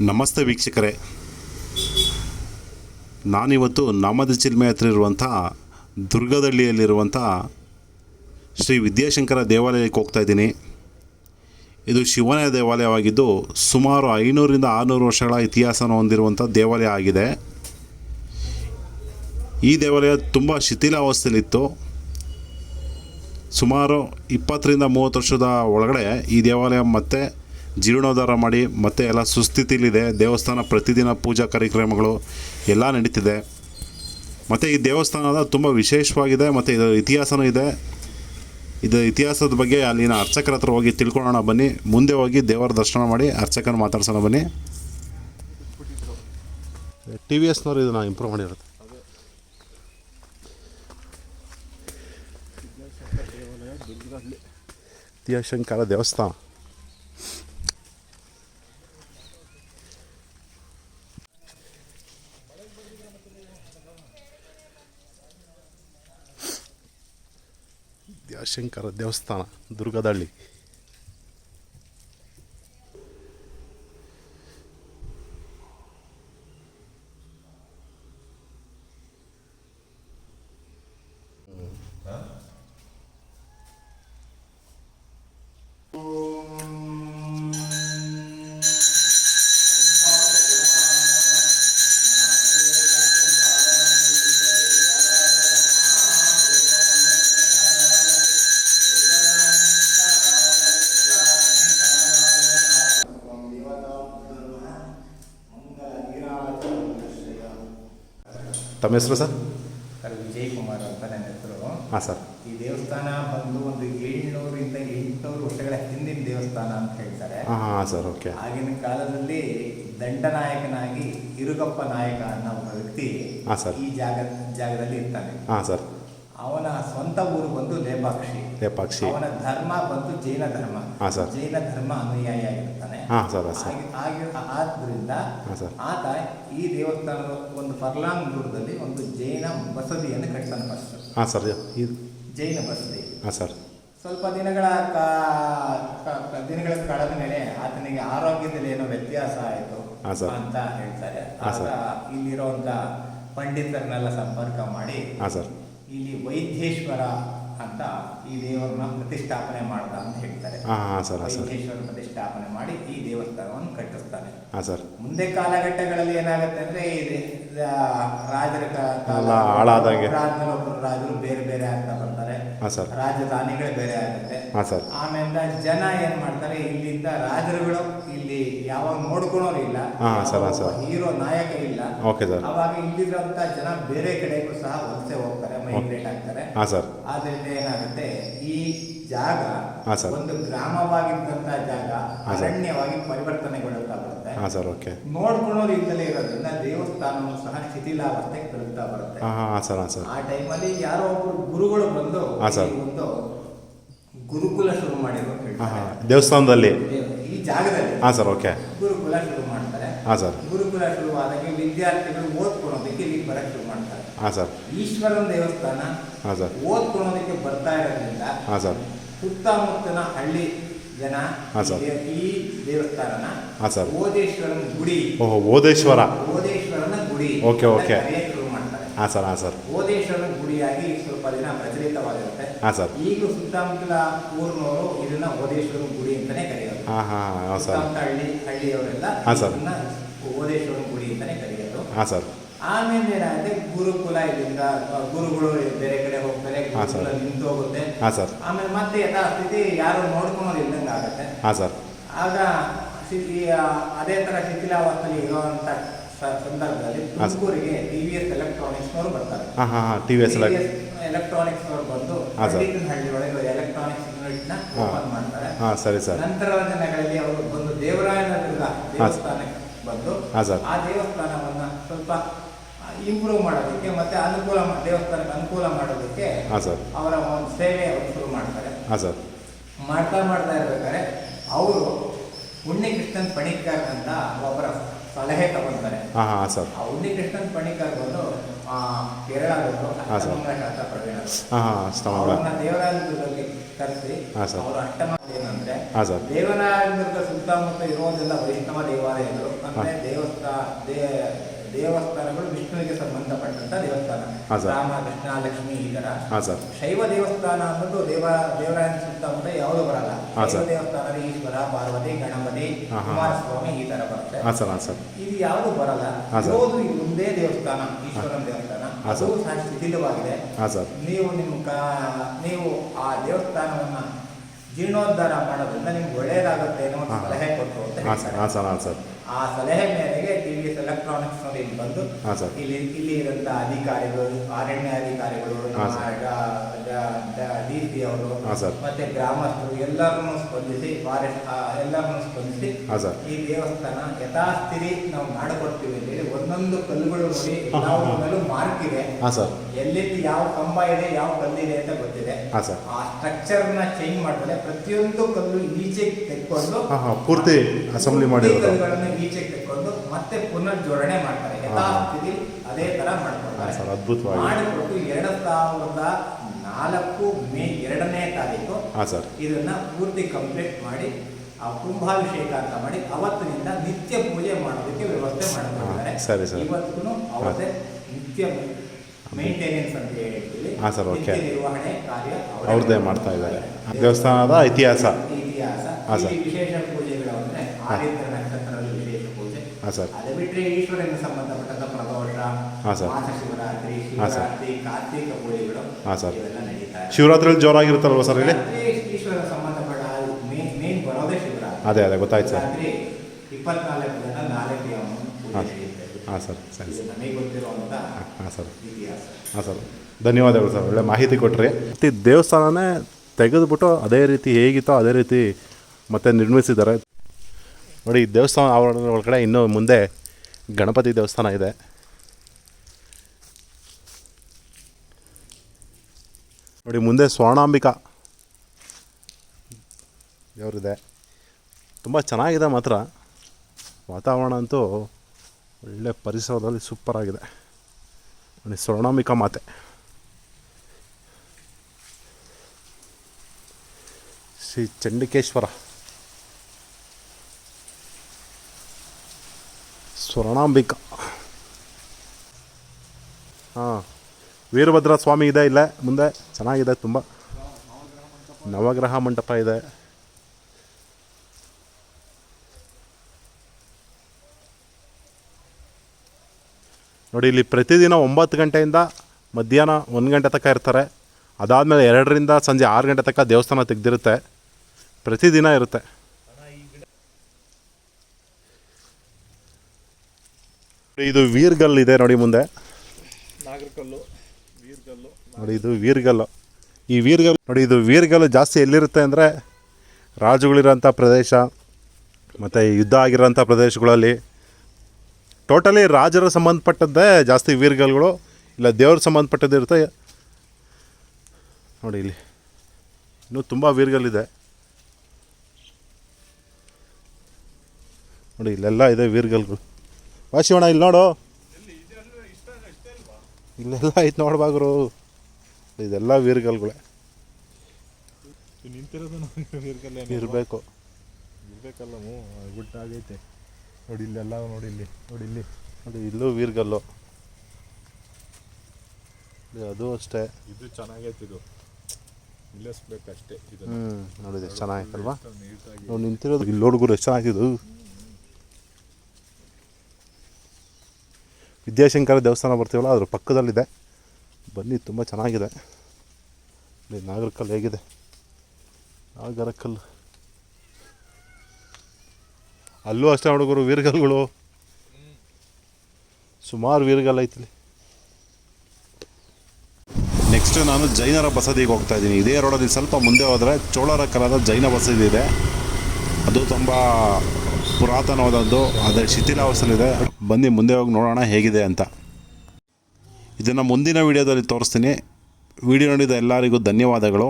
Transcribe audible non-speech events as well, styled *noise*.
ನಮಸ್ತೆ ವೀಕ್ಷಕರೇ. ನಾನಿವತ್ತು ನಾಮದ ಚಿಲ್ಮೆ ಹತ್ರ ಇರುವಂಥ ದುರ್ಗದಳ್ಳಿಯಲ್ಲಿರುವಂಥ ಶ್ರೀ ವಿದ್ಯಾಶಂಕರ ದೇವಾಲಯಕ್ಕೆ ಹೋಗ್ತಾ ಇದ್ದೀನಿ. ಇದು ಶಿವನ ದೇವಾಲಯವಾಗಿದ್ದು ಸುಮಾರು ಐನೂರಿಂದ ಆರುನೂರು ವರ್ಷಗಳ ಇತಿಹಾಸನ ಹೊಂದಿರುವಂಥ ದೇವಾಲಯ ಆಗಿದೆ. ಈ ದೇವಾಲಯ ತುಂಬ ಶಿಥಿಲಾವಸ್ಥೆಯಲ್ಲಿತ್ತು ಸುಮಾರು ಇಪ್ಪತ್ತರಿಂದ ಮೂವತ್ತು ವರ್ಷದ ಒಳಗಡೆ ಈ ದೇವಾಲಯ ಮತ್ತೆ ಜೀರ್ಣೋದ್ಧಾರ ಮಾಡಿ ಮತ್ತೆ ಎಲ್ಲ ಸುಸ್ಥಿತಿಲಿದೆ. ದೇವಸ್ಥಾನ ಪ್ರತಿದಿನ ಪೂಜಾ ಕಾರ್ಯಕ್ರಮಗಳು ಎಲ್ಲ ನಡೀತಿದೆ. ಮತ್ತು ಈ ದೇವಸ್ಥಾನದ ತುಂಬ ವಿಶೇಷವಾಗಿದೆ. ಮತ್ತು ಇದರ ಇತಿಹಾಸನೂ ಇದೆ. ಇದು ಇತಿಹಾಸದ ಬಗ್ಗೆ ಅಲ್ಲಿನ ಅರ್ಚಕರ ಹತ್ರ ಹೋಗಿ ತಿಳ್ಕೊಳ್ಳೋಣ ಬನ್ನಿ. ಮುಂದೆ ಹೋಗಿ ದೇವರ ದರ್ಶನ ಮಾಡಿ ಅರ್ಚಕನ ಮಾತಾಡ್ಸೋಣ ಬನ್ನಿ. ಟಿ ವಿ ಎಸ್ನವರು ಇದನ್ನು ಇಂಪ್ರೂವ್ ಮಾಡಿರುತ್ತೆ ಶಂಕರ ದೇವಸ್ಥಾನ. ವಿದ್ಯಾಶಂಕರ ದೇವಸ್ಥಾನ ದುರ್ಗದಳ್ಳಿ ತಮ್ಮ ಹೆಸರು ಸರ್? ಸರ್ ವಿಜಯ್ ಕುಮಾರ್ ಅಂತ ನನ್ನ ಹೆಸರು. ಹಾಂ ಸರ್. ಈ ದೇವಸ್ಥಾನ ಬಂದು ಒಂದು ಏಳ್ನೂರಿಂದ ಎಂಟುನೂರು ವರ್ಷಗಳ ಹಿಂದಿನ ದೇವಸ್ಥಾನ ಅಂತ ಹೇಳ್ತಾರೆ. ಹಾಂ ಹಾಂ ಸರ್ ಓಕೆ. ಆಗಿನ ಕಾಲದಲ್ಲಿ ದಂಡನಾಯಕನಾಗಿ ಇರುಗಪ್ಪ ನಾಯಕ ಅನ್ನೋ ಒಬ್ಬ ವ್ಯಕ್ತಿ ಹಾಂ ಸರ್. ಈ ಜಾಗ ಜಾಗದಲ್ಲಿ ಇರ್ತಾನೆ. ಹಾಂ ಸರ್. ಅವನ ಸ್ವಂತ ಊರು ಬಂದು ಲೇಪಾಕ್ಷಿ. ಲೇಪಾಕ್ಷಿ. ಅವನ ಧರ್ಮ ಬಂದು ಜೈನ ಧರ್ಮ. ಸರ್. ಜೈನ ಧರ್ಮ ಅನುಯಾಯಿ ಆಗಿರ್ತಾನೆ. ಆದ್ರಿಂದ. ಆತ ಈ ದೇವಸ್ಥಾನದ ಒಂದು ಫರ್ಲಾಂಗ್ ದೂರದಲ್ಲಿ ಒಂದು ಜೈನ ಬಸದಿಯನ್ನು ಕಟ್ತಾನೆ ಫಸ್ಟ್ ಹಾಂ ಸರ್ ಇದು ಜೈನ ಬಸದಿ. ಹಾಂ ಸರ್. ಸ್ವಲ್ಪ ದಿನಗಳ ದಿನಗಳ ಕಳೆದ ಮೇಲೆ ಆತನಿಗೆ ಆರೋಗ್ಯದಲ್ಲಿ ಏನೋ ವ್ಯತ್ಯಾಸ ಆಯಿತು. ಅಂತ ಹೇಳ್ತಾರೆ. ಇಲ್ಲಿರುವಂತ ಪಂಡಿತರನ್ನೆಲ್ಲ ಸಂಪರ್ಕ ಮಾಡಿ ಸರ್. ಇಲ್ಲಿ ವೈದ್ಯೇಶ್ವರ ಅಂತ ಈ ದೇವರನ್ನ ಪ್ರತಿಷ್ಠಾಪನೆ ಮಾಡ್ದ ಅಂತ ಹೇಳ್ತಾರೆ. ವೈದ್ಯೇಶ್ವರ ಪ್ರತಿಷ್ಠಾಪನೆ ಮಾಡಿ ಈ ದೇವಸ್ಥಾನವನ್ನು ಕಟ್ಟಿಸ್ತಾರೆ ಮುಂದೆ ಕಾಲಘಟ್ಟಗಳಲ್ಲಿ ಏನಾಗುತ್ತೆ ಅಂದ್ರೆ ರಾಜರ ರಾಜರು ಬೇರೆ ಬೇರೆ ಆಗ್ತಾ ಬರ್ತಾರೆ ರಾಜಧಾನಿಗಳು ಬೇರೆ ಆಗುತ್ತೆ. ಆಮೇಲೆ ಜನ ಏನ್ ಮಾಡ್ತಾರೆ ಇಲ್ಲಿಂದ ರಾಜರುಗಳು ಇಲ್ಲಿ ಯಾವ ನೋಡ್ಕೊಳೋರು ಇಲ್ಲ. ಹಾ, ಸರ್, ಹಾ, ಸರ್. ಹೀರೋ ನಾಯಕ ಇಲ್ಲ. Okay sir. ಅವಾಗ ಇಲ್ಲಿರುವಂತ ಜನ ಬೇರೆ ಕಡೆಗೂ ಸಹ ವಲಸೆ ಹೋಗ್ತಾರೆ ಮೈಗ್ರೇಟ್ ಆಗ್ತಾರೆ. ಹಾಂ ಸರ್. ಆದ್ರಿಂದ ಏನಾಗುತ್ತೆ ಈ ಜಾಗ ಹಾ, ಸರ್. ಒಂದು ಗ್ರಾಮವಾಗಿದ್ದಂತ ಜಾಗ. ಅರಣ್ಯವಾಗಿ ಪರಿವರ್ತನೆಗೊಳ್ಳುತ್ತಾ ಬರುತ್ತೆ. ಹಾಂ ಸರ್ ಓಕೆ. ನೋಡ್ಕೊಳೋರು ಇಲ್ಲದೆ ಇರೋದ್ರಿಂದ ದೇವಸ್ಥಾನವು ಸಹ ಶಿಥಿಲಾವಸ್ಥೆಗೆ ತಲುಪ್ತಾ ಬರುತ್ತೆ. ಹಾಂ ಹಾಂ ಸರ್ ಹಾಂ ಸರ್. ಆ ಟೈಮಲ್ಲಿ ಯಾರೋ ಒಬ್ರು ಗುರುಗಳು ಬಂದು ಹಾ, ಸರ್. ಒಂದು ಗುರುಕುಲ ಶುರು ಹೇಳ್ತಾರೆ. ದೇವಸ್ಥಾನದಲ್ಲಿ. ಜಾಗದಲ್ಲಿ ಹಾಂ ಸರ್ ಓಕೆ ಗುರುಕುಲ ಶುರು ಮಾಡ್ತಾರೆ. ಹಾಂ ಸರ್. ಗುರುಕುಲ ಶುರುವಾದಾಗ ವಿದ್ಯಾರ್ಥಿಗಳು ಓದ್ಕೊಳೋದಕ್ಕೆ ಇಲ್ಲಿ ಬರಕ್ಕೆ ಶುರು ಮಾಡ್ತಾರೆ. ಹಾಂ ಸರ್. ಈಶ್ವರನ ದೇವಸ್ಥಾನ ಹಾಂ ಸರ್. ಓದ್ಕೊಳೋದಕ್ಕೆ ಬರ್ತಾ ಇರೋದ್ರಿಂದ ಹಾಂ ಸರ್. ಸುತ್ತಮುತ್ತಲ ಹಳ್ಳಿ ಜನ ಹಾ, ಸರ್. ಈ- ಈ ದೇವಸ್ಥಾನನ ಹಾಂ ಸರ್. ಓದೇಶ್ವರನ ಗುಡಿ. ಓಹೋ ಓದೇಶ್ವರ. ಓದೇಶ್ವರನ ಗುಡಿ. Okay, okay. ಹಾಂ ಸರ್ ಹಾಂ ಸರ್. ಓದೇಶ್ವರನ ಗುಡಿಯಾಗಿ ಸ್ವಲ್ಪ ದಿನ ಪ್ರಚಲಿತವಾಗಿರುತ್ತೆ. ಹಾಂ ಸರ್. ಈಗಲೂ ಸುತ್ತಮುತ್ತಲ ಊರಿನವರು ಇದನ್ನ ಓದೇಶ್ವರನ ಗುಡಿ ಅಂತಾನೆ ಕರೆಯೋದು. ಹಾಂ ಹಾಂ ಹಾಂ ಸರ್. ಸುತ್ತಮುತ್ತ ಹಳ್ಳಿ ಹಳ್ಳಿಯವರೆಲ್ಲ ಹಾ, ಸರ್. ಇದನ್ನ ಓದೇಶ್ವರನ ಗುಡಿ ಅಂತಾನೆ ಕರೆಯೋದು. ಹಾಂ ಸರ್. ಆಮೇಲೆ ಏನಾಗುತ್ತೆ? ಗುರುಕುಲ ಇಲ್ಲಿಂದ ಅ, ಗುರುಗಳು ಬೇರೆ ಕಡೆ ಹೋಗ್ತಾರೆ. ಗುರುಕುಲ ನಿಂತು ಹೋಗುತ್ತೆ. ಹಾಂ ಸರ್. ಆಮೇಲೆ ಮತ್ತೆ ಯಥಾಸ್ಥಿತಿ ಯಾರು ನೋಡ್ಕೊಳೋದು ಇಲ್ದಂಗೆ ಆಗುತ್ತೆ. ಹಾಂ ಸರ್. ಆಗ ಅದೇ ತರ ಶಿಥಿಲಾವಸ್ಥೆಯಲ್ಲಿ ಇರುವಂತ ಸಂದರ್ಭದಲ್ಲಿ. ತುಮಕೂರಿಗೆ ಟಿ ವಿ ಎಸ್ ಎಲೆಕ್ಟ್ರಾನಿಕ್ಸ್ನವರು ಬರ್ತಾರೆ. ಹಾಂ ಹಾಂ ಹಾಂ ಟಿ ವಿ ಎಸ್ ಎಲ್ಲ ಎಲೆಕ್ಟ್ರಾನಿಕ್ಸ್ ಅವರು ಬಂದು. ಹಳ್ಳಿ ಒಳಗೆ ಎಲೆಕ್ಟ್ರಾನಿಕ್ಸ್ ಯೂನಿಟ್ನ ಓಪನ್ ಮಾಡ್ತಾರೆ. ಹಾಂ ಸರಿ ಸರ್. ನಂತರದ ದಿನಗಳಲ್ಲಿ ಅವರು ಬಂದು ದೇವರಾಯನ ದುರ್ಗ ದೇವಸ್ಥಾನಕ್ಕೆ ಬಂದು ಆ ದೇವಸ್ಥಾನವನ್ನ ಸ್ವಲ್ಪ ಇಂಪ್ರೂವ್ ಮಾಡೋದಕ್ಕೆ ಮತ್ತೆ ಅನುಕೂಲ ದೇವಸ್ಥಾನಕ್ಕೆ ಅನುಕೂಲ ಮಾಡೋದಕ್ಕೆ ಅವರ ಒಂದು ಸೇವೆ ಅವರು ಶುರು ಮಾಡ್ತಾರೆ. ಹಾಂ ಸರ್. ಮಾಡ್ತಾ ಮಾಡ್ತಾ ಇರ್ಬೇಕಾದ್ರೆ ಅವರು ಉಣ್ಣಿಕೃಷ್ಣನ್ ಪಣಿಕರ್ ಅಂತ ಒಬ್ಬರ ಸಲಹೆ ತಗೊಂತಾರೆ. ಹಾಂ ಹಾಂ ಸರ್. ಆ ಉಣ್ಣಿಕೃಷ್ಣನ್ ಪಣಿಕರ್ ಬಂದು ಆ, ಕೇರಳದವರು ಹಾ, ಸರ್. ಶಾಸ್ತ್ರ ಪ್ರವೀಣರು. ಹಾಂ ಹಾಂ ಸ್ತಂಭ ಅವ್ರನ್ನ ದೇವರಾಯನದುರ್ಗಕ್ಕೆ ಕರೆಸಿ ಹಾ, ಸರ್. ಅವರು ಅಷ್ಟಮ ಏನಂದ್ರೆ ಹಾಂ ಸರ್. ದೇವರಾಯನದುರ್ಗ ಸುತ್ತಮುತ್ತ ಇರೋದೆಲ್ಲ ವೈಷ್ಣವ ದೇವಾಲಯಗಳು ಅಂದ್ರೆ ದೇವಸ್ಥಾನ ದೇವಸ್ಥಾನಗಳು ವಿಷ್ಣುವಿಗೆ ಸಂಬಂಧಪಟ್ಟಂತ ದೇವಸ್ಥಾನ. ರಾಮ ಕೃಷ್ಣ ಲಕ್ಷ್ಮಿ ಈ ತರ ಶೈವ ದೇವಸ್ಥಾನ ಅನ್ನೋದು ದೇವ ದೇವರಾಯನ ಸುತ್ತಮುತ್ತ ಯಾವುದು ಬರಲ್ಲ. ಶೈವ ದೇವಸ್ಥಾನ ಈಶ್ವರ ಪಾರ್ವತಿ ಗಣಪತಿ. ಕುಮಾರಸ್ವಾಮಿ ಈ ತರ ಬರುತ್ತೆ. ಇದು ಯಾವುದು ಬರಲ್ಲ. ಯಾವುದು ಒಂದೇ ದೇವಸ್ಥಾನ ಈಶ್ವರನ ದೇವಸ್ಥಾನ. ಅದು. ಸಹ ಶಿಥಿಲವಾಗಿದೆ ನೀವು ನಿಮ್ಮ ಕ- ನೀವು ಆ ದೇವಸ್ಥಾನವನ್ನ ಜೀರ್ಣೋದ್ಧಾರ ಮಾಡೋದ್ರಿಂದ ನಿಮ್ಗೆ ಒಳ್ಳೇದಾಗುತ್ತೆ ಅನ್ನೋ. ಸಲಹೆ ಕೊಟ್ಟು ಅಂತ ಆ ಸಲಹೆ ಮೇರೆಗೆ ಟಿ ವಿ ಎಸ್ ಎಲೆಕ್ಟ್ರಾನಿಕ್ಸ್ ಇಲ್ಲಿ ಬಂದು ಇಲ್ಲಿ ಇಲ್ಲಿ ಇರುವಂತ ಅಧಿಕಾರಿಗಳು ಅರಣ್ಯ ಅಧಿಕಾರಿಗಳು. ಡಿ ಸಿ ಅವರು ಮತ್ತೆ ಗ್ರಾಮಸ್ಥರು ಎಲ್ಲರನ್ನು ಸ್ಪಂದಿಸಿ ಫಾರೆಸ್ಟ್ ಎಲ್ಲರನ್ನು ಸ್ಪಂದಿಸಿ ಈ ದೇವಸ್ಥಾನ ಯಥಾಸ್ಥಿತಿ ನಾವು ಮಾಡಿಕೊಡ್ತೀವಿ ಅಂತೇಳಿ ಒಂದೊಂದು ಕಲ್ಲುಗಳು ನೋಡಿ ನಾವು. ಎಲ್ಲವೂ ಮಾರ್ಕ್ ಇದೆ. ಎಲ್ಲಿಂದ ಯಾವ ಕಂಬ ಇದೆ ಯಾವ ಕಲ್ಲಿದೆ ಅಂತ ಗೊತ್ತಿದೆ. ಆ ಸ್ಟ್ರಕ್ಚರ್ನ ಚೇಂಜ್ ಮಾಡಿದ್ರೆ ಪ್ರತಿಯೊಂದು ಕಲ್ಲು ಈಚೆಗೆ ತೆಕ್ಕೊಂಡು ಪೂರ್ತಿ ಅಸೆಂಬ್ಲಿ ಮಾಡಿ ಈಚೆಗೆ ತೆಕ್ಕೊಂಡು ಮತ್ತೆ ಪುನರ್ ಜೋಡಣೆ ಮಾಡ್ತಾರೆ. ಯಥಾಸ್ಥಿತಿ ಅದೇ ತರ ಮಾಡ್ತಾರೆ ಮಾಡಿಕೊಟ್ಟು ಎರಡು ಸಾವಿರದ ನಾಲ್ಕು ಮೇ ಎರಡನೇ ತಾರೀಕು ಇದನ್ನ ಪೂರ್ತಿ ಕಂಪ್ಲೀಟ್ ಮಾಡಿ ಆ ಕುಂಭಾಭಿಷೇಕ ಅಂತ ಮಾಡಿ ಅವತ್ತಿನಿಂದ ನಿತ್ಯ ಪೂಜೆ ಮಾಡೋದಕ್ಕೆ ವ್ಯವಸ್ಥೆ ಮಾಡ್ಕೊಂಡಿದ್ದಾರೆ. ಇವತ್ತು ಸರಿ, ಸರ್. ಇವತ್ತಿಗೂ ಅವತ್ತೇ ನಿತ್ಯ ಮೇಂಟೆನೆನ್ಸ್ ಅಂತ ಹೇಳ್ತೀವಿ. ನಿತ್ಯ ನಿರ್ವಹಣೆ ಕಾರ್ಯ ಅವರೇ ಅವ್ರದ್ದೇ ಮಾಡ್ತಾ ಇದ್ದಾರೆ. ದೇವಸ್ಥಾನದ ಇತಿಹಾಸ. ಇತಿಹಾಸ. ವಿಶೇಷ ಪೂಜೆಗಳು ಅಂದ್ರೆ ಆದಿತ್ಯ ಹಾಂ ಸರ್. ಅದು ಬಿಟ್ಟರೆ ಈಶ್ವರನಿಗೆ ಸಂಬಂಧಪಟ್ಟಂತ ಪ್ರದೋಷ ಹಾಂ ಸರ್. ಮಹಾಶಿವರಾತ್ರಿ ಶಿವರಾತ್ರಿ ಹಾ, ಸರ್. ಶಿವರಾತ್ರಿ ಕಾರ್ತಿಕ ಪೂಜೆಗಳು ಹಾಂ ಸರ್. ಇವೆಲ್ಲ ನಡೀತಾ ಇದೆ. ಶಿವರಾತ್ರಿಯಲ್ಲಿ ಜೋರಾಗಿರುತ್ತಲ್ವ ಸರ್ ಇಲ್ಲಿ? ಈಶ್ವರ ಸಂಬಂಧಪಟ್ಟ ಮೇನ್ ಮೇನ್ ಬರೋದೇ ಶಿವರಾತ್ರಿ. ಅದೇ ಅದೇ ಗೊತ್ತಾಯ್ತು ಸರ್. ಇಪ್ಪತ್ನಾಲ್ಕು ಜನ ನಾಲ್ಕು ಹಾ. ಹಾಂ ಸರ್ ಸರಿ ನಮಗೆ ಗೊತ್ತಿರುವಂಥ ಹಾಂ ಸರ್. ಹಾಂ ಸರ್. ಧನ್ಯವಾದಗಳು ಸರ್ ಒಳ್ಳೆ ಮಾಹಿತಿ ಕೊಟ್ಟರೆ ಮತ್ತು ದೇವಸ್ಥಾನನೇ ತೆಗೆದುಬಿಟ್ಟು ಅದೇ ರೀತಿ ಹೇಗಿತ್ತೋ ಅದೇ ರೀತಿ ಮತ್ತೆ ನಿರ್ಮಿಸಿದ್ದಾರೆ. ನೋಡಿ ದೇವಸ್ಥಾನ ಆವರಣದ ಒಳಗಡೆ ಇನ್ನೂ ಮುಂದೆ ಗಣಪತಿ ದೇವಸ್ಥಾನ ಇದೆ. ನೋಡಿ, ಮುಂದೆ ಸ್ವರ್ಣಾಂಬಿಕಾ ದೇವರಿದೆ. ತುಂಬ ಚೆನ್ನಾಗಿದೆ ಮಾತ್ರ. ವಾತಾವರಣ ಅಂತೂ ಒಳ್ಳೆ ಪರಿಸರದಲ್ಲಿ ಸೂಪರಾಗಿದೆ ನೋಡಿ ಸ್ವರ್ಣಾಂಬಿಕ ಮಾತೆ. ಶ್ರೀ ಚಂಡಿಕೇಶ್ವರ. ಸ್ವರ್ಣಾಂಬಿಕಾ. ಹಾಂ ವೀರಭದ್ರ ಸ್ವಾಮಿ ಇದೆ ಇಲ್ಲೇ, ಮುಂದೆ ಚೆನ್ನಾಗಿದೆ ತುಂಬ. ನವಗ್ರಹ ಮಂಟಪ ಇದೆ. ನೋಡಿ, ಇಲ್ಲಿ ಪ್ರತಿದಿನ ಒಂಬತ್ತು ಗಂಟೆಯಿಂದ ಮಧ್ಯಾಹ್ನ ಒಂದು ಗಂಟೆ ತನಕ ಇರ್ತಾರೆ. ಅದಾದಮೇಲೆ ಎರಡರಿಂದ ಸಂಜೆ ಆರು ಗಂಟೆ ತನಕ ದೇವಸ್ಥಾನ ತೆಗೆದಿರುತ್ತೆ. ಪ್ರತಿದಿನ ಇರುತ್ತೆ. ಇದು ವೀರ್ಗಲ್ ಇದೆ ನೋಡಿ ಮುಂದೆ. ನಾಗರಕಲ್ಲು ವೀರ್ಗಲ್ಲು ನೋಡಿ ಇದು ವೀರ್ಗಲ್ಲು. ಈ ವೀರ್ಗಲ್ ನೋಡಿ ಇದು ವೀರ್ಗಲ್ಲು ಜಾಸ್ತಿ ಎಲ್ಲಿರುತ್ತೆ ಅಂದರೆ ರಾಜುಗಳಿರೋಂಥ ಪ್ರದೇಶ ಮತ್ತು ಯುದ್ಧ ಆಗಿರೋಂಥ ಪ್ರದೇಶಗಳಲ್ಲಿ ಟೋಟಲಿ ರಾಜರ ಸಂಬಂಧಪಟ್ಟದ್ದೇ ಜಾಸ್ತಿ ವೀರ್ಗಲ್ಗಳು ಇಲ್ಲ ದೇವ್ರ ಸಂಬಂಧಪಟ್ಟದ್ದು ಇರುತ್ತೆ. ನೋಡಿ ಇಲ್ಲಿ ಇನ್ನೂ ತುಂಬ ವೀರ್ಗಲ್ಲಿದೆ. ನೋಡಿ ಇಲ್ಲೆಲ್ಲ ಇದೆ ವೀರ್ಗಲ್ಗಳು. ಬಾ ಶಿವಣ್ಣ ಇಲ್ಲಿ ನೋಡು. ಇಲ್ಲೆಲ್ಲ ಐತೆ ನೋಡ್ಬಾಗ್ರು ಇದೆಲ್ಲ ವೀರ್ಗಲ್ಗಳೇ. *laughs* ಇರಬೇಕು. ಇರಬೇಕಲ್ಲ ಆಗೈತೆ. ನೋಡಿ ಇಲ್ಲೆಲ್ಲ ನೋಡಿ ಇಲ್ಲಿ ನೋಡಿ ಇಲ್ಲಿ. ನೋಡಿ ಇಲ್ಲೂ ವೀರ್ಗಲ್ಲು. ಅದು ಅಷ್ಟೇ. ಇದು ಚೆನ್ನಾಗೈತೆ ಇದು. ನಿಲ್ಲಿಸ್ಬೇಕಷ್ಟೇ ಇದು ಹ್ಞೂ ನೋಡಿದೆ ಚೆನ್ನಾಗಿತ್ತಲ್ವಾ ನಾವು ನಿಂತಿರೋದು ಇಲ್ಲಿ ಹುಡುಗರು ಎಷ್ಟು ಚೆನ್ನಾಗಿದ್ದು ವಿದ್ಯಾಶಂಕರ ದೇವಸ್ಥಾನ ಬರ್ತೀವಲ್ಲ, ಅದ್ರ ಪಕ್ಕದಲ್ಲಿದೆ. ಬನ್ನಿ, ತುಂಬ ಚೆನ್ನಾಗಿದೆ. ನಾಗರಕಲ್ಲು ಹೇಗಿದೆ? ನಾಗರಕಲ್ಲು. ಅಲ್ಲೂ ಅಷ್ಟೇ ಹುಡುಗರು, ವೀರ್ಗಲ್ಗಳು. ಸುಮಾರು ವೀರ್ಗಲ್ ಐತಿಲಿ ನೆಕ್ಸ್ಟ್ ನಾನು ಜೈನರ ಬಸದಿಗೆ ಹೋಗ್ತಾ ಇದ್ದೀನಿ. ಇದೇ ರೋಡಲ್ಲಿ ಸ್ವಲ್ಪ ಮುಂದೆ ಹೋದರೆ ಚೋಳರ ಕಾಲದ ಜೈನ ಬಸದಿ ಇದೆ. ಅದು ತುಂಬ ಪುರಾತನವಾದದ್ದು, ಆದರೆ ಶಿಥಿಲಾವಸ್ಥೆಯಲ್ಲಿದೆ. ಬನ್ನಿ ಮುಂದೆ ಹೋಗಿ ನೋಡೋಣ ಹೇಗಿದೆ ಅಂತ. ಇದನ್ನು ಮುಂದಿನ ವಿಡಿಯೋದಲ್ಲಿ ತೋರಿಸ್ತೀನಿ. ವಿಡಿಯೋ ನೋಡಿದ ಎಲ್ಲರಿಗೂ ಧನ್ಯವಾದಗಳು.